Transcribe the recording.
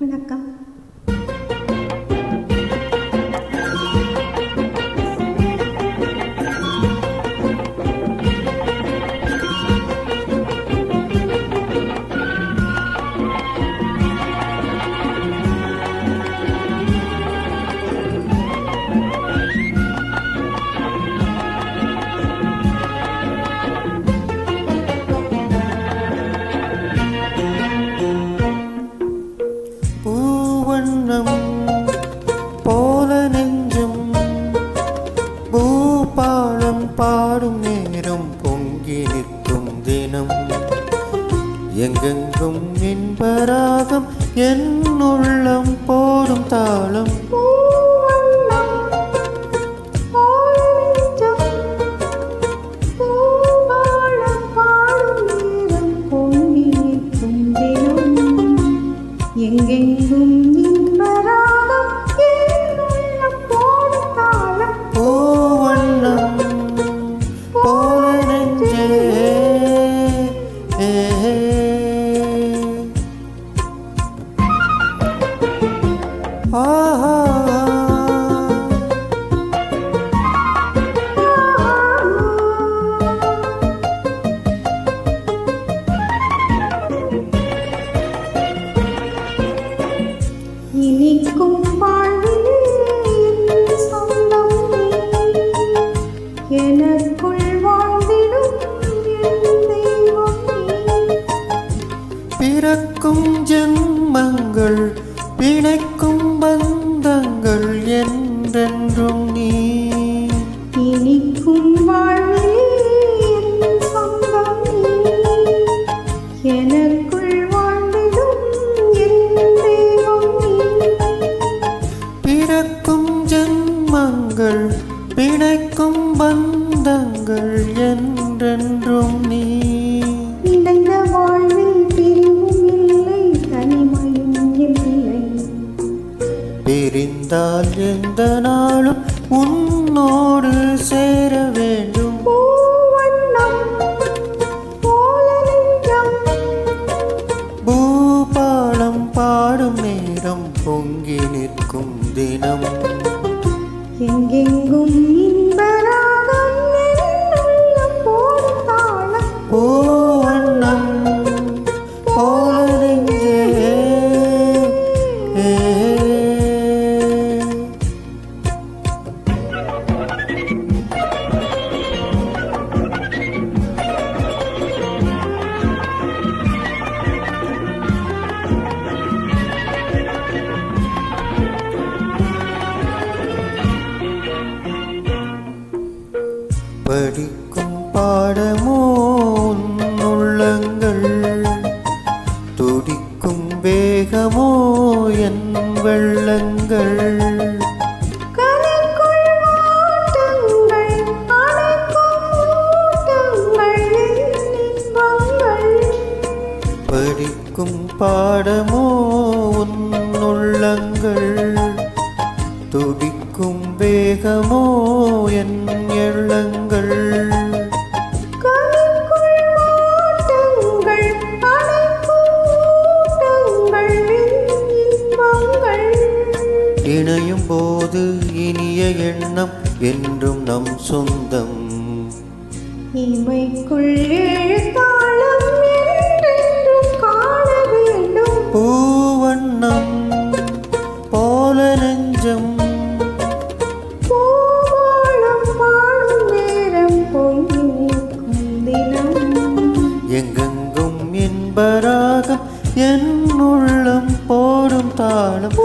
வணக்கம் பூவண்ணம் எங்கெங்கும் இன்பராகம் என் உள்ளம் போடும் தாளம். எங்கெங்கும் இன்பராகம் ஜென்மங்கள் பிணைக்கும் பந்தங்கள் என்றென்றும் நீ இனிக்கும். எனக்குள் வாழ்ந்திடும். பிறக்கும் ஜென்மங்கள் பிணைக்கும் பந்தங்கள் என்றென்றும் பிரிந்தால் எந்த நாளும் உன்னோடு சேர வேண்டும். பூபாலம் பாடும் நேரம் பொங்கி நிற்கும் தினம். எங்கெங்கும் இன்பராகம் போடும் தாளம் படிக்கும் பாடமோ உள்ளங்கள் துடிக்கும் வேகமோ என் வெள்ளங்கள். படிக்கும் பாடமோ உன் உள்ளங்கள் துடிக்கும் வேகமோ போது இனிய எண்ணம் என்றும் நம் சொந்தம். இமைக்குள் பூவண்ணம் போல நெஞ்சம். எங்கெங்கும் இன்பராகம் என் உள்ளம் போடும் தாளம்.